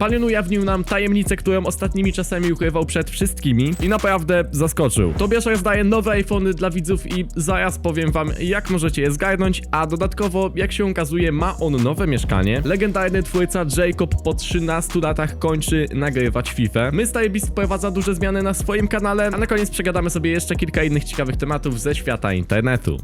Pan ujawnił nam tajemnicę, którą ostatnimi czasami ukrywał przed wszystkimi i naprawdę zaskoczył. Tobiasz rozdaje nowe iPhony dla widzów i zaraz powiem wam, jak możecie je zgarnąć, a dodatkowo, jak się okazuje, ma on nowe mieszkanie. Legendarny twórca Jacob po 13 latach kończy nagrywać FIFA. Mr. Beast wprowadza duże zmiany na swoim kanale, a na koniec przegadamy sobie jeszcze kilka innych ciekawych tematów ze świata internetu.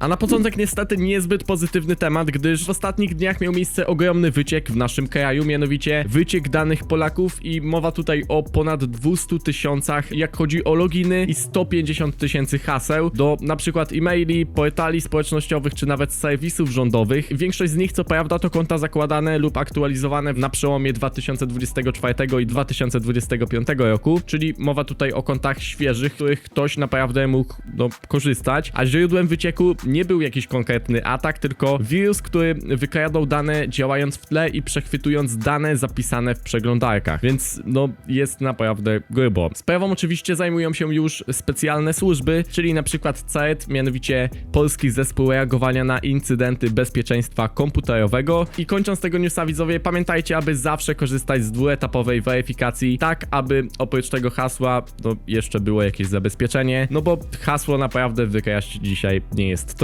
A na początek niestety niezbyt pozytywny temat, gdyż w ostatnich dniach miał miejsce ogromny wyciek w naszym kraju, mianowicie wyciek danych Polaków i mowa tutaj o ponad 200 tysiącach, jak chodzi o loginy i 150 tysięcy haseł. Do na przykład e-maili, portali społecznościowych czy nawet serwisów rządowych. Większość z nich co prawda to konta zakładane lub aktualizowane na przełomie 2024 i 2025 roku, czyli mowa tutaj o kontach świeżych, których ktoś naprawdę mógł no, korzystać, a źródłem wycieku nie był jakiś konkretny atak, tylko wirus, który wykradał dane działając w tle i przechwytując dane zapisane w przeglądarkach, więc no jest naprawdę grubo. Sprawą oczywiście zajmują się już specjalne służby, czyli na przykład CERT, mianowicie Polski Zespół Reagowania na Incydenty Bezpieczeństwa Komputerowego. I kończąc tego newsa widzowie, pamiętajcie, aby zawsze korzystać z dwuetapowej weryfikacji, tak aby oprócz tego hasła no, jeszcze było jakieś zabezpieczenie, no bo hasło naprawdę wykraść dzisiaj nie jest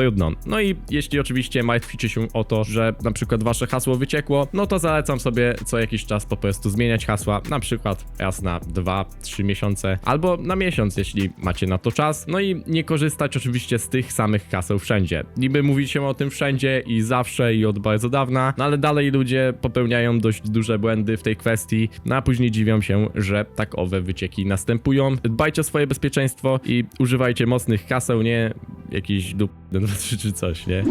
No i jeśli oczywiście martwicie się o to, że na przykład wasze hasło wyciekło, no to zalecam sobie co jakiś czas po prostu zmieniać hasła, na przykład raz na 2-3 miesiące, albo na miesiąc, jeśli macie na to czas. No i nie korzystać oczywiście z tych samych haseł wszędzie. Niby mówi się o tym wszędzie i zawsze i od bardzo dawna, no ale dalej ludzie popełniają dość duże błędy w tej kwestii, no a później dziwią się, że tak owe wycieki następują. Dbajcie o swoje bezpieczeństwo i używajcie mocnych haseł, nie jakiś dup 1, 2, 3 czy coś, nie?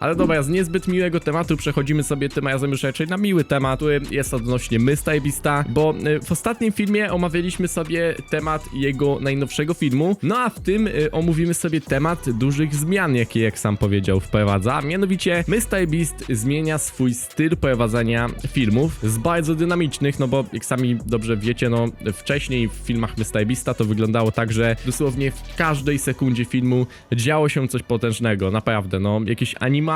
Ale dobra, z niezbyt miłego tematu przechodzimy sobie tym razem już raczej na miły temat, który jest odnośnie Mr. Beasta, bo y, w ostatnim filmie omawialiśmy sobie temat jego najnowszego filmu, no a w tym y, omówimy sobie temat dużych zmian, jakie jak sam powiedział wprowadza, mianowicie Mr. Beast zmienia swój styl prowadzenia filmów z bardzo dynamicznych, no bo jak sami dobrze wiecie, no wcześniej w filmach Mr. Beasta to wyglądało tak, że dosłownie w każdej sekundzie filmu działo się coś potężnego, naprawdę, no jakieś animacje,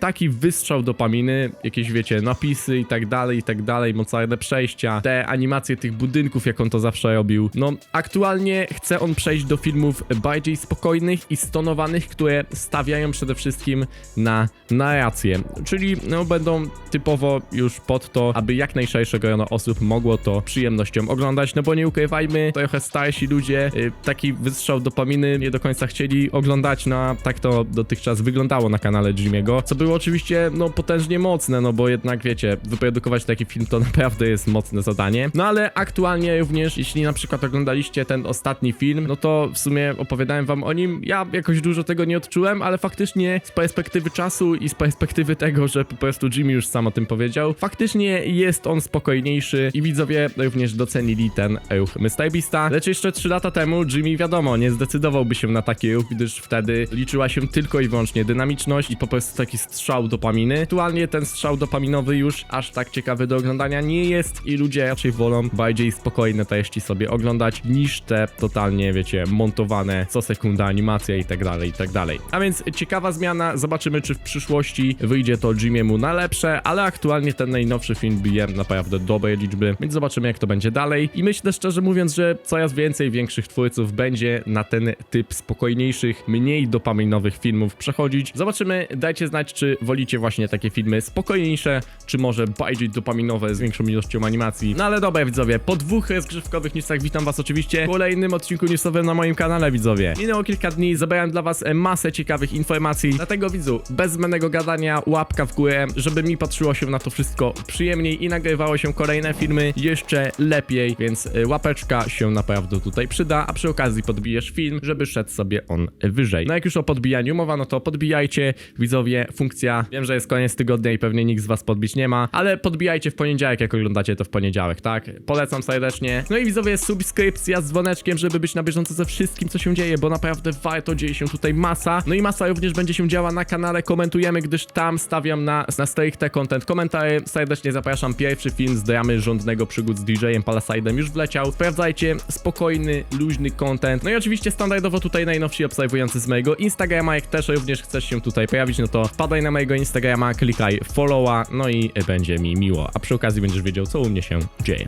taki wystrzał dopaminy, jakieś wiecie, napisy i tak dalej, i tak dalej, mocarne przejścia, te animacje tych budynków, jak on to zawsze robił. No, aktualnie chce on przejść do filmów bardziej spokojnych i stonowanych, które stawiają przede wszystkim na narrację, czyli no będą typowo już pod to, aby jak najszersze grono osób mogło to przyjemnością oglądać, no bo nie ukrywajmy, trochę starsi ludzie y, taki wystrzał dopaminy nie do końca chcieli oglądać, no a tak to dotychczas wyglądało na kanale Jimmy'ego, co było oczywiście no potężnie mocne, no bo jednak wiecie, wyprodukować taki film to naprawdę jest mocne zadanie, no ale aktualnie również, jeśli na przykład oglądaliście ten ostatni film, no to w sumie opowiadałem wam o nim, ja jakoś dużo tego nie odczułem, ale faktycznie z perspektywy czasu i z perspektywy tego, że po prostu Jimmy już sam o tym powiedział, faktycznie jest on spokojniejszy i widzowie również docenili ten ruch. Beasta, lecz jeszcze 3 lata temu Jimmy wiadomo, nie zdecydowałby się na taki ruch, gdyż wtedy liczyła się tylko i wyłącznie dynamiczność i po prostu taki strzał dopaminy. Aktualnie ten strzał dopaminowy już aż tak ciekawy do oglądania nie jest i ludzie raczej wolą bardziej spokojne treści sobie oglądać niż te totalnie, wiecie, montowane co sekunda animacje i tak dalej, i tak dalej. A więc ciekawa zmiana, zobaczymy czy w przyszłości wyjdzie to Jimmy'emu na lepsze, ale aktualnie ten najnowszy film bije naprawdę dobre liczby, więc zobaczymy jak to będzie dalej i myślę szczerze mówiąc, że coraz więcej większych twórców będzie na ten typ spokojniejszych, mniej dopaminowych filmów przechodzić. Zobaczymy, dajcie znać czy wolicie właśnie takie filmy spokojniejsze, czy może bardziej dopaminowe z większą ilością animacji. No ale dobra widzowie, po dwóch rozgrzewkowych newsach witam was oczywiście w kolejnym odcinku newsowym na moim kanale widzowie. Minęło kilka dni, zebrałem dla was masę ciekawych informacji, dlatego widzu, bez zbędnego gadania, łapka w górę, żeby mi patrzyło się na to wszystko przyjemniej i nagrywało się kolejne filmy jeszcze lepiej, więc y, łapeczka się naprawdę tutaj przyda, a przy okazji podbijesz film, żeby szedł sobie on wyżej. No jak już o podbijaniu mowa, no to podbijajcie widzowie, funkcja, wiem, że jest koniec tygodnia i pewnie nikt z was podbić nie ma, ale podbijajcie w poniedziałek, jak oglądacie to w poniedziałek, tak? Polecam serdecznie. No i widzowie, subskrypcja z dzwoneczkiem, żeby być na bieżąco ze wszystkim, co się dzieje, bo naprawdę warto, dzieje się tutaj masa. No i masa również będzie się działa na kanale, komentujemy, gdyż tam stawiam na, na stricte content komentary. Serdecznie zapraszam, pierwszy film z dramy rządnego przygód z DJ-em Palasidem już wleciał. Sprawdzajcie, spokojny, luźny content. No i oczywiście standardowo tutaj najnowsi obserwujący z mojego Instagrama, jak też również chcesz się tutaj pojawić no to wpadaj na mojego Instagrama, klikaj followa, no i będzie mi miło. A przy okazji będziesz wiedział, co u mnie się dzieje.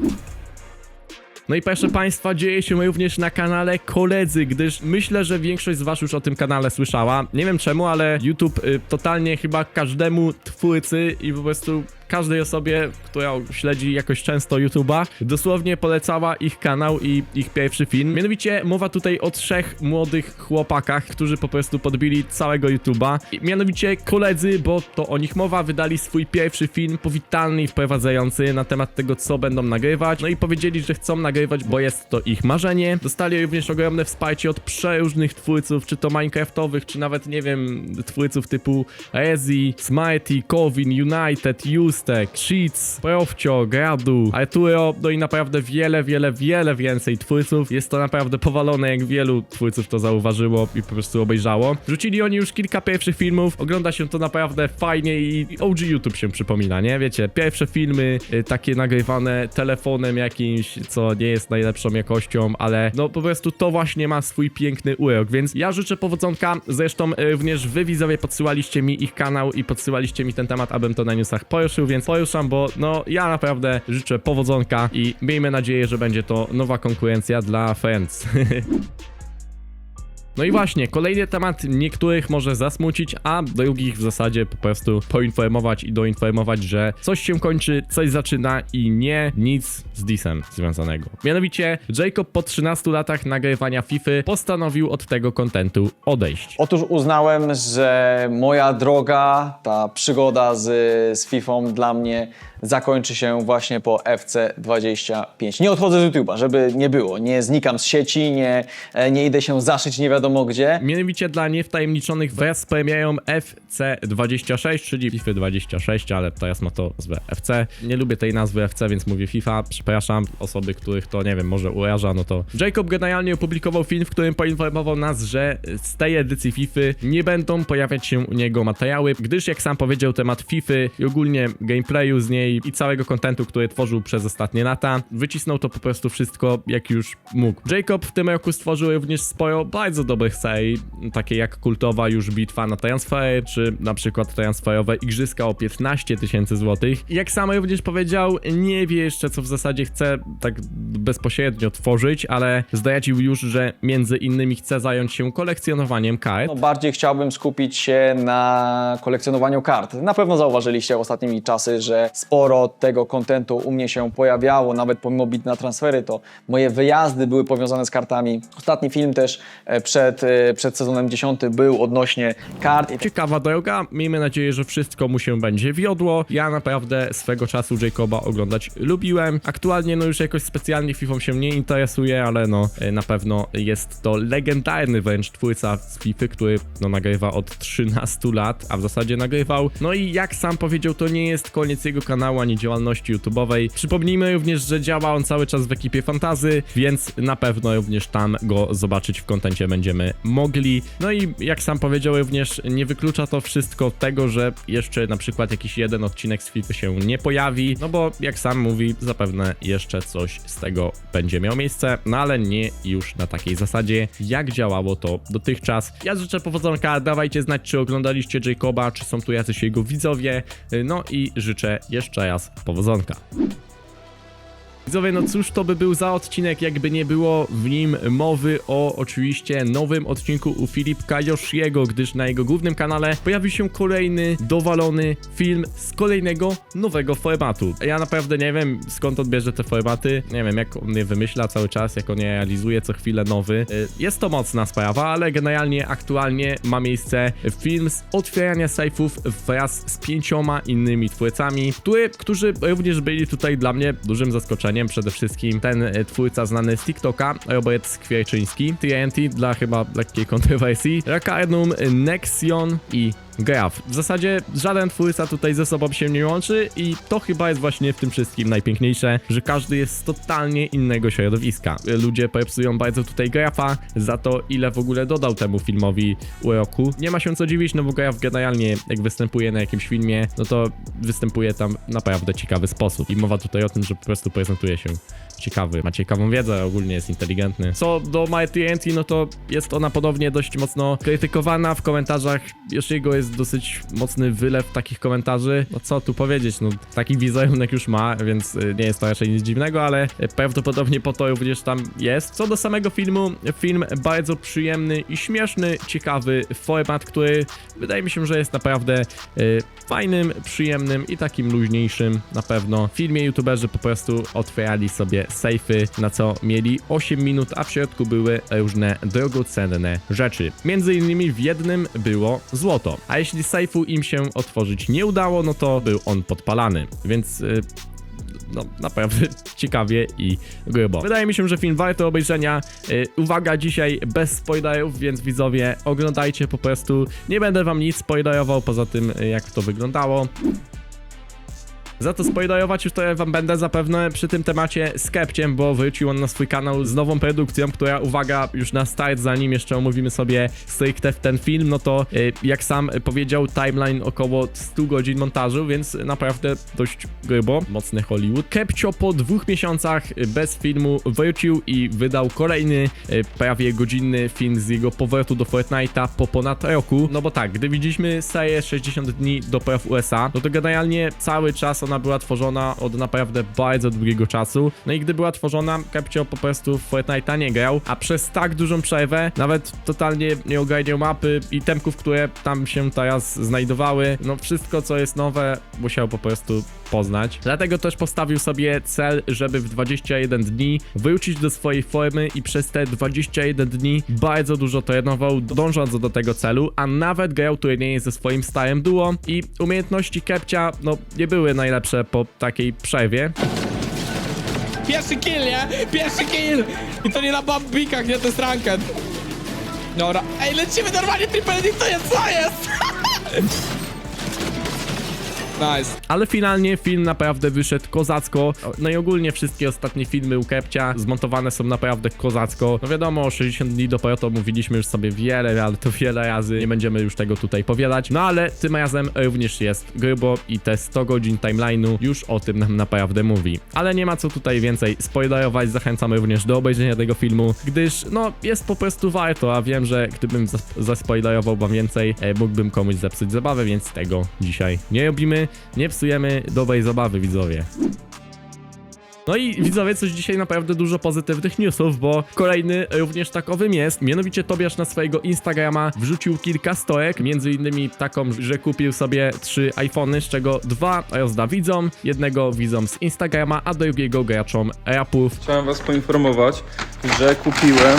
No i proszę Państwa, dzieje się również na kanale Koledzy, gdyż myślę, że większość z Was już o tym kanale słyszała. Nie wiem czemu, ale YouTube y, totalnie chyba każdemu twórcy i po prostu każdej osobie, która śledzi jakoś często YouTube'a, dosłownie polecała ich kanał i ich pierwszy film. Mianowicie mowa tutaj o trzech młodych chłopakach, którzy po prostu podbili całego YouTube'a. Mianowicie koledzy, bo to o nich mowa, wydali swój pierwszy film powitalny i wprowadzający na temat tego, co będą nagrywać. No i powiedzieli, że chcą nagrywać, bo jest to ich marzenie. Dostali również ogromne wsparcie od przeróżnych twórców, czy to Minecraftowych, czy nawet, nie wiem, twórców typu Rezi, Smarty, Covin, United, Justek, Cheats, Profcio, Gradu, Arturo, no i naprawdę wiele, wiele, wiele więcej twórców. Jest to naprawdę powalone, jak wielu twórców to zauważyło i po prostu obejrzało. Wrzucili oni już kilka pierwszych filmów, ogląda się to naprawdę fajnie i OG YouTube się przypomina, nie? Wiecie, pierwsze filmy y, takie nagrywane telefonem jakimś, co nie jest najlepszą jakością, ale no po prostu to właśnie ma swój piękny urok, więc ja życzę powodzonka. Zresztą y, również wy widzowie podsyłaliście mi ich kanał i podsyłaliście mi ten temat, abym to na newsach poruszył, więc poruszam, bo no ja naprawdę życzę powodzonka i miejmy nadzieję, że będzie to nowa konkurencja dla Friends. No i właśnie, kolejny temat niektórych może zasmucić, a drugich w zasadzie po prostu poinformować i doinformować, że coś się kończy, coś zaczyna i nie nic z disem związanego. Mianowicie Jacob po 13 latach nagrywania FIFA postanowił od tego kontentu odejść. Otóż uznałem, że moja droga, ta przygoda z, z FIFA dla mnie zakończy się właśnie po FC25. Nie odchodzę z YouTube'a, żeby nie było. Nie znikam z sieci, nie, e, nie idę się zaszyć nie wiadomo gdzie. Mianowicie dla niewtajemniczonych z premierą FC26, czyli FIFA 26, ale teraz ma to nazwę FC. Nie lubię tej nazwy FC, więc mówię FIFA. Przepraszam, osoby, których to, nie wiem, może uraża, no to... Jacob generalnie opublikował film, w którym poinformował nas, że z tej edycji FIFA nie będą pojawiać się u niego materiały, gdyż jak sam powiedział, temat FIFA i ogólnie gameplayu z niej i całego kontentu, który tworzył przez ostatnie lata, wycisnął to po prostu wszystko, jak już mógł. Jacob w tym roku stworzył również sporo bardzo dobrych serii, takie jak kultowa już bitwa na transfery, czy na przykład transferowe igrzyska o 15 tysięcy złotych. Jak sam również powiedział, nie wie jeszcze co w zasadzie chce tak bezpośrednio tworzyć, ale zdradził już, że między innymi chce zająć się kolekcjonowaniem kart. No, bardziej chciałbym skupić się na kolekcjonowaniu kart. Na pewno zauważyliście ostatnimi czasy, że sporo tego kontentu u mnie się pojawiało, nawet pomimo bit na transfery, to moje wyjazdy były powiązane z kartami. Ostatni film też e, przed, e, przed sezonem 10 był odnośnie kart. Ciekawa droga, miejmy nadzieję, że wszystko mu się będzie wiodło. Ja naprawdę swego czasu Jacoba oglądać lubiłem. Aktualnie no już jakoś specjalnie FIFA się nie interesuje, ale no e, na pewno jest to legendarny wręcz twórca z FIFA, który no nagrywa od 13 lat, a w zasadzie nagrywał. No i jak sam powiedział, to nie jest koniec jego kanału ani działalności YouTube'owej. Przypomnijmy również, że działa on cały czas w ekipie Fantazy, więc na pewno również tam go zobaczyć w kontencie będziemy mogli. No i jak sam powiedział, również nie wyklucza to wszystko tego, że jeszcze na przykład jakiś jeden odcinek z FIFA się nie pojawi, no bo jak sam mówi, zapewne jeszcze coś z tego będzie miało miejsce, no ale nie już na takiej zasadzie, jak działało to dotychczas. Ja życzę powodzonka, dawajcie znać, czy oglądaliście Jacoba, czy są tu jacyś jego widzowie, no i życzę jeszcze raz powodzonka. Widzowie, no cóż to by był za odcinek, jakby nie było w nim mowy o oczywiście nowym odcinku u Filipka Yoshiego, gdyż na jego głównym kanale pojawił się kolejny dowalony film z kolejnego nowego formatu. Ja naprawdę nie wiem skąd on bierze te formaty, nie wiem jak on je wymyśla cały czas, jak on je realizuje co chwilę nowy. Y, Jest to mocna sprawa, ale generalnie aktualnie ma miejsce film z otwierania sejfów wraz z pięcioma innymi twórcami, który, którzy również byli tutaj dla mnie dużym zaskoczeniem. Przede wszystkim ten e, twórca znany z TikToka, Robert Skwierczyński, TNT dla chyba lekkiej kontrowersji, Rakarnum, Nexion i Graf. W zasadzie żaden twórca tutaj ze sobą się nie łączy i to chyba jest właśnie w tym wszystkim najpiękniejsze, że każdy jest z totalnie innego środowiska. Ludzie popsują bardzo tutaj Grafa za to, ile w ogóle dodał temu filmowi uroku. Nie ma się co dziwić, no bo Graf generalnie jak występuje na jakimś filmie, no to występuje tam naprawdę ciekawy sposób. I mowa tutaj o tym, że po prostu prezentuje się ciekawy, ma ciekawą wiedzę, ogólnie jest inteligentny. Co do My TNT, no to jest ona podobnie dość mocno krytykowana w komentarzach. Yoshiego jest dosyć mocny wylew takich komentarzy. No co tu powiedzieć, no taki wizerunek już ma, więc y, nie jest to raczej nic dziwnego, ale y, prawdopodobnie po to również tam jest. Co do samego filmu, film bardzo przyjemny i śmieszny, ciekawy format, który wydaje mi się, że jest naprawdę y, fajnym, przyjemnym i takim luźniejszym na pewno. W filmie youtuberzy po prostu otwierali sobie sejfy, na co mieli 8 minut, a w środku były różne drogocenne rzeczy. Między innymi w jednym było złoto. A jeśli sejfu im się otworzyć nie udało, no to był on podpalany. Więc y, no naprawdę ciekawie i grubo. Wydaje mi się, że film warto obejrzenia. Yy, uwaga, dzisiaj bez spoilerów, więc widzowie oglądajcie po prostu. Nie będę wam nic spoilerował poza tym, y, jak to wyglądało. Za to spoilerować już ja wam będę zapewne przy tym temacie z bo wrócił on na swój kanał z nową produkcją, która, uwaga, już na start, zanim jeszcze omówimy sobie stricte ten film, no to y, jak sam powiedział, timeline około 100 godzin montażu, więc naprawdę dość grubo, mocny Hollywood. Kepcio po dwóch miesiącach bez filmu wrócił i wydał kolejny y, prawie godzinny film z jego powrotu do Fortnite'a po ponad roku, no bo tak, gdy widzieliśmy serię 60 dni do praw USA, no to generalnie cały czas ona była tworzona od naprawdę bardzo długiego czasu. No i gdy była tworzona, Kepcio po prostu w Fortnite'a nie grał, a przez tak dużą przerwę nawet totalnie nie ogarniał mapy i temków, które tam się teraz znajdowały. No wszystko, co jest nowe, musiał po prostu poznać. Dlatego też postawił sobie cel, żeby w 21 dni wrócić do swojej formy i przez te 21 dni bardzo dużo trenował, dążąc do tego celu, a nawet grał turnieje ze swoim starym duo i umiejętności Kepcia, no, nie były najlepsze po takiej przerwie. Pierwszy kill, nie? Pierwszy kill! I to nie na bambikach, nie? To jest ranked. Dobra. Ej, lecimy normalnie triple to jest, co jest? nice. Ale finalnie film naprawdę wyszedł kozacko. No i ogólnie wszystkie ostatnie filmy u Kepcia zmontowane są naprawdę kozacko. No wiadomo, 60 dni do Proto mówiliśmy już sobie wiele, ale to wiele razy. Nie będziemy już tego tutaj powielać. No ale tym razem również jest grubo i te 100 godzin timeline'u już o tym nam naprawdę mówi. Ale nie ma co tutaj więcej spoilerować. Zachęcam również do obejrzenia tego filmu, gdyż no jest po prostu warto, a wiem, że gdybym zas- zaspoilerował wam więcej, e, mógłbym komuś zepsuć zabawę, więc tego dzisiaj nie robimy. Nie psujemy dobrej zabawy, widzowie. No i widzowie, coś dzisiaj naprawdę dużo pozytywnych newsów, bo kolejny również takowym jest. Mianowicie Tobiasz na swojego Instagrama wrzucił kilka stojek, między innymi taką, że kupił sobie trzy iPhony, z czego dwa rozda widzom, jednego widzom z Instagrama, a drugiego graczom rapów. Chciałem was poinformować, że kupiłem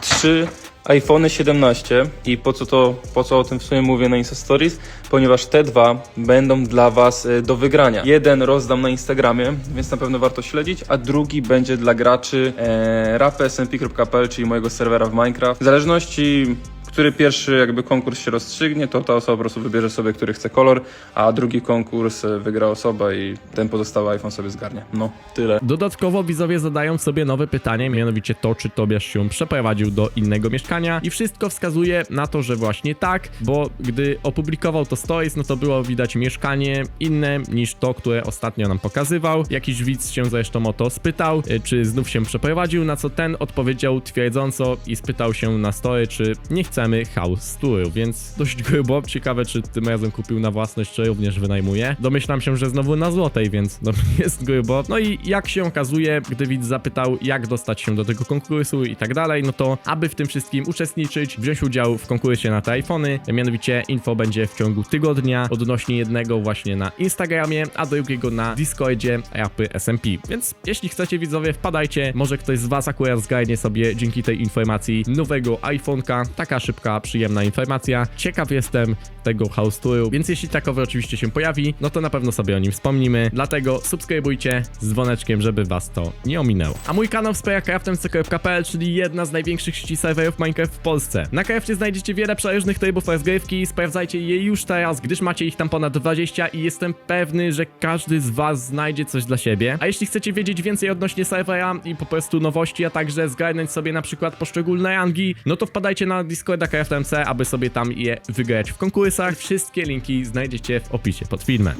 trzy iPhone 17 i po co to, po co o tym w sumie mówię na Insta Stories? Ponieważ te dwa będą dla was y, do wygrania. Jeden rozdam na Instagramie, więc na pewno warto śledzić, a drugi będzie dla graczy e, rapsmp.pl, czyli mojego serwera w Minecraft. W zależności który pierwszy jakby konkurs się rozstrzygnie, to ta osoba po prostu wybierze sobie, który chce kolor, a drugi konkurs y, wygra osoba i ten pozostały iPhone sobie zgarnie. No, tyle. Dodatkowo widzowie zadają sobie nowe pytanie, mianowicie to, czy Tobiasz się przeprowadził do innego mieszkania i wszystko wskazuje na to, że właśnie tak, bo gdy opublikował to stories, no to było widać mieszkanie inne niż to, które ostatnio nam pokazywał. Jakiś widz się zresztą o to spytał, y, czy znów się przeprowadził, na co ten odpowiedział twierdząco i spytał się na story, czy nie chcemy house touru, więc dość grubo. Ciekawe, czy tym razem kupił na własność, czy również wynajmuje. Domyślam się, że znowu na złotej, więc no, jest grubo. No i jak się okazuje, gdy widz zapytał, jak dostać się do tego konkursu i tak dalej, no to aby w tym wszystkim uczestniczyć, wziąć udział w konkursie na te iPhony, mianowicie info będzie w ciągu tygodnia odnośnie jednego właśnie na Instagramie, a drugiego na Discordzie rapy SMP. Więc jeśli chcecie widzowie, wpadajcie, może ktoś z was akurat zgarnie sobie dzięki tej informacji nowego iPhone'ka. Taka szybka, przyjemna informacja. Ciekaw jestem tego house touru, więc jeśli takowy oczywiście się pojawi, no to na pewno sobie o nim wspomnimy. Dlatego subskrybujcie z dzwoneczkiem, żeby was to nie ominęło. A mój kanał wspiera craftemc.pl, czyli jedna z największych sieci serwerów Minecraft w Polsce. Na Crafcie znajdziecie wiele przeróżnych trybów rozgrywki, sprawdzajcie je już teraz, gdyż macie ich tam ponad 20 i jestem pewny, że każdy z was znajdzie coś dla siebie. A jeśli chcecie wiedzieć więcej odnośnie serwera i po prostu nowości, a także zgarnąć sobie na przykład poszczególne rangi, no to wpadajcie na KFTMC, aby sobie tam je wygrać w konkursach. Wszystkie linki znajdziecie w opisie pod filmem.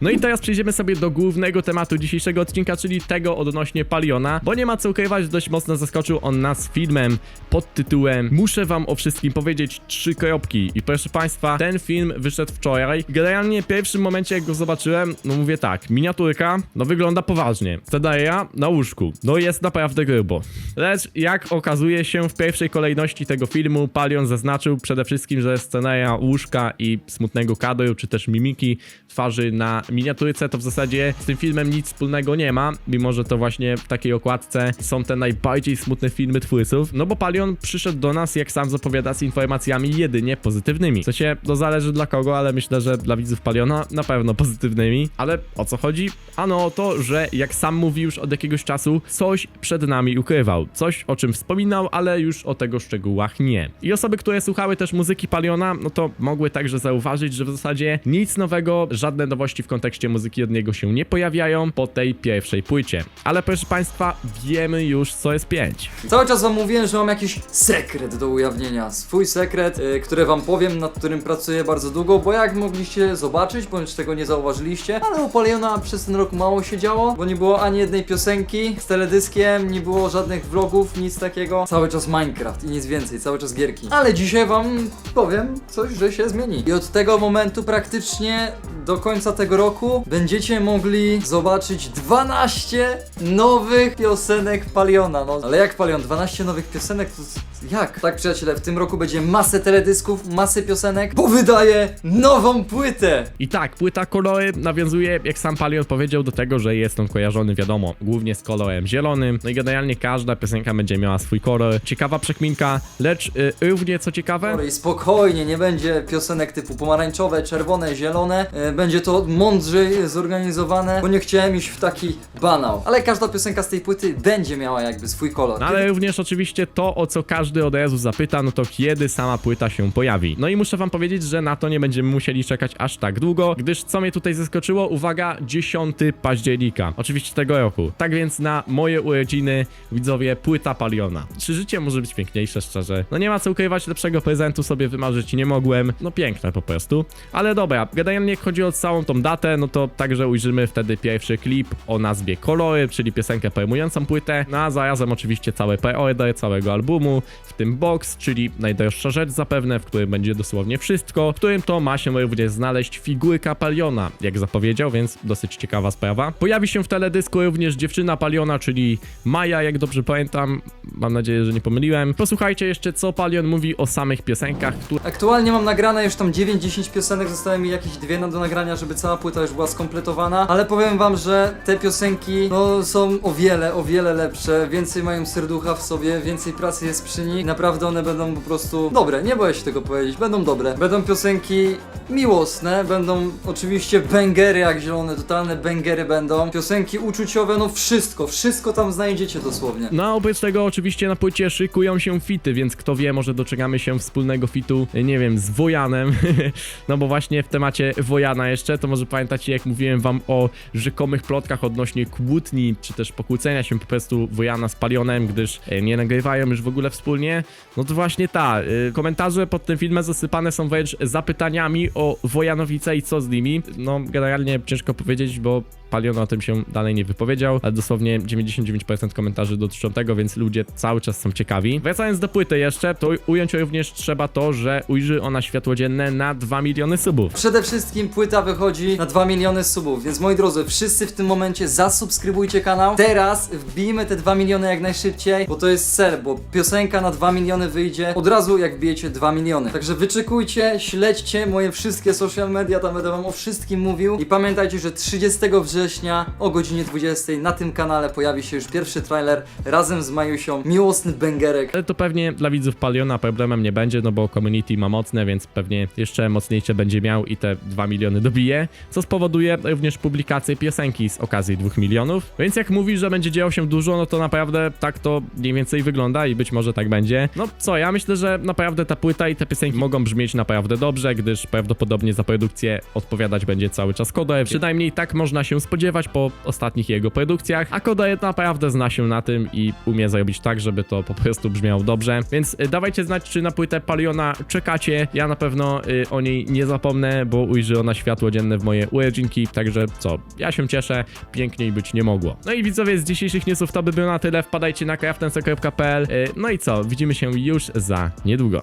No i teraz przejdziemy sobie do głównego tematu dzisiejszego odcinka, czyli tego odnośnie Paliona, bo nie ma co ukrywać, dość mocno zaskoczył on nas filmem pod tytułem Muszę wam o wszystkim powiedzieć trzy kropki. I proszę państwa, ten film wyszedł wczoraj. Generalnie w pierwszym momencie jak go zobaczyłem, no mówię tak, miniaturka, no wygląda poważnie. Scenaria na łóżku, no jest naprawdę grubo. Lecz jak okazuje się w pierwszej kolejności tego filmu, Palion zaznaczył przede wszystkim, że scenaria łóżka i smutnego kadru, czy też mimiki twarzy na miniaturce, to w zasadzie z tym filmem nic wspólnego nie ma, mimo że to właśnie w takiej okładce są te najbardziej smutne filmy twórców, no bo Palion przyszedł do nas, jak sam zapowiada, z informacjami jedynie pozytywnymi. W sensie, to zależy dla kogo, ale myślę, że dla widzów Paliona na pewno pozytywnymi. Ale o co chodzi? Ano o to, że jak sam mówi już od jakiegoś czasu, coś przed nami ukrywał. Coś, o czym wspominał, ale już o tego szczegółach nie. I osoby, które słuchały też muzyki Paliona, no to mogły także zauważyć, że w zasadzie nic nowego, żadne nowości w kontekście muzyki od niego się nie pojawiają po tej pierwszej płycie. Ale proszę Państwa, wiemy już co jest 5. Cały czas wam mówiłem, że mam jakiś sekret do ujawnienia. Swój sekret, y, który wam powiem, nad którym pracuję bardzo długo, bo jak mogliście zobaczyć, bądź tego nie zauważyliście, ale u Poliona przez ten rok mało się działo, bo nie było ani jednej piosenki z teledyskiem, nie było żadnych vlogów, nic takiego. Cały czas Minecraft i nic więcej, cały czas gierki. Ale dzisiaj wam powiem coś, że się zmieni. I od tego momentu praktycznie do końca tego roku będziecie mogli zobaczyć 12 nowych piosenek Paliona. No, ale jak Palion? 12 nowych piosenek? To jak? Tak, przyjaciele, w tym roku będzie masę teledysków, masę piosenek, bo wydaje nową płytę! I tak, płyta kolory nawiązuje, jak sam Palion powiedział, do tego, że jest on kojarzony, wiadomo, głównie z kolorem zielonym. No i generalnie każda piosenka będzie miała swój kolor. Ciekawa przekminka, lecz y, równie co ciekawe, I spokojnie, nie będzie piosenek typu pomarańczowe, czerwone, zielone. E, Będzie to mądrzej zorganizowane, bo nie chciałem iść w taki banał. Ale każda piosenka z tej płyty będzie miała jakby swój kolor. No ale również oczywiście to, o co każdy od razu zapyta, no to kiedy sama płyta się pojawi. No i muszę wam powiedzieć, że na to nie będziemy musieli czekać aż tak długo, gdyż co mnie tutaj zaskoczyło, uwaga, 10 października, oczywiście tego roku. Tak więc na moje urodziny, widzowie, płyta Paliona. Czy życie może być piękniejsze, szczerze? No nie ma co ukrywać, lepszego prezentu sobie wymarzyć nie mogłem. No piękne po prostu. Ale dobra, generalnie jak chodzi o całą tą datę, no to także ujrzymy wtedy pierwszy klip o nazwie Kolory, czyli piosenkę pojmującą płytę, no a zarazem oczywiście cały preorder całego albumu, w tym box, czyli najdroższa rzecz zapewne, w którym będzie dosłownie wszystko, w którym to ma się również znaleźć figurka Paliona, jak zapowiedział, więc dosyć ciekawa sprawa. Pojawi się w teledysku również dziewczyna Paliona, czyli Maja, jak dobrze pamiętam, mam nadzieję, że nie pomyliłem. Posłuchajcie jeszcze, co Palion mówi o samych piosenkach, które Aktualnie mam nagrane już tam 9-10 piosenek, zostały mi jakieś dwie na do nagrania, żeby cała płyta już była skompletowana. Ale powiem wam, że te piosenki no, są o wiele, o wiele lepsze, więcej mają serducha w sobie, więcej pracy jest przy nich. Naprawdę one będą po prostu dobre, nie boję się tego powiedzieć, będą dobre. Będą piosenki miłosne, będą oczywiście bęgery jak zielone, totalne bęgery będą. Piosenki uczuciowe, no wszystko, wszystko tam znajdziecie dosłownie. No a oprócz tego oczywiście na płycie szykują się fity, więc kto wie, może doczekamy się wspólnego fitu, nie wiem, z Wojanem, no bo właśnie w temacie Wojana jeszcze, to może pamiętacie jak mówiłem wam o rzekomych plotkach odnośnie kłótni, czy też pokłócenia się po prostu Wojana z Palionem, gdyż e, nie nagrywają już w ogóle wspólnie, no to właśnie ta, y, komentarze pod tym filmem zasypane są wręcz zapytaniami o Wojanowice i co z nimi, no generalnie ciężko powiedzieć, bo Palion o tym się dalej nie wypowiedział, ale dosłownie 99% komentarzy dotyczą tego, więc ludzie cały czas są ciekawi. Wracając do płyty jeszcze, to ująć również trzeba to, że ujrzy ona światło dzienne na 2 miliony subów. Przede wszystkim płyta wychodzi na 2 miliony subów, więc moi drodzy, wszyscy w tym momencie zasubskrybujcie kanał. Teraz wbijmy te 2 miliony jak najszybciej, bo to jest cel, bo piosenka na 2 miliony wyjdzie od razu jak wbijecie 2 miliony. Także wyczekujcie, śledźcie moje wszystkie social media, tam będę wam o wszystkim mówił i pamiętajcie, że 30 września o godzinie 20 na tym kanale pojawi się już pierwszy trailer razem z Majusią, miłosny bęgerek. Ale to pewnie dla widzów Paliona problemem nie będzie, no bo community ma mocne, więc pewnie jeszcze mocniejsze będzie miał i te 2 miliony dobije, co spowoduje również publikację piosenki z okazji 2 milionów. Więc jak mówi, że będzie działo się dużo, no to naprawdę tak to mniej więcej wygląda i być może tak będzie. Będzie. No co, ja myślę, że naprawdę ta płyta i te piosenki mogą brzmieć naprawdę dobrze, gdyż prawdopodobnie za produkcję odpowiadać będzie cały czas Kodae. Przynajmniej tak można się spodziewać po ostatnich jego produkcjach, a Kodae naprawdę zna się na tym i umie zrobić tak, żeby to po prostu brzmiało dobrze. Więc y, dawajcie znać, czy na płytę Paliona czekacie. Ja na pewno y, o niej nie zapomnę, bo ujrzy ona światło dzienne w moje urodzinki, także co, ja się cieszę, piękniej być nie mogło. No i widzowie, z dzisiejszych newsów to by było na tyle, wpadajcie na craftense.pl, y, no i co, widzimy się już za niedługo.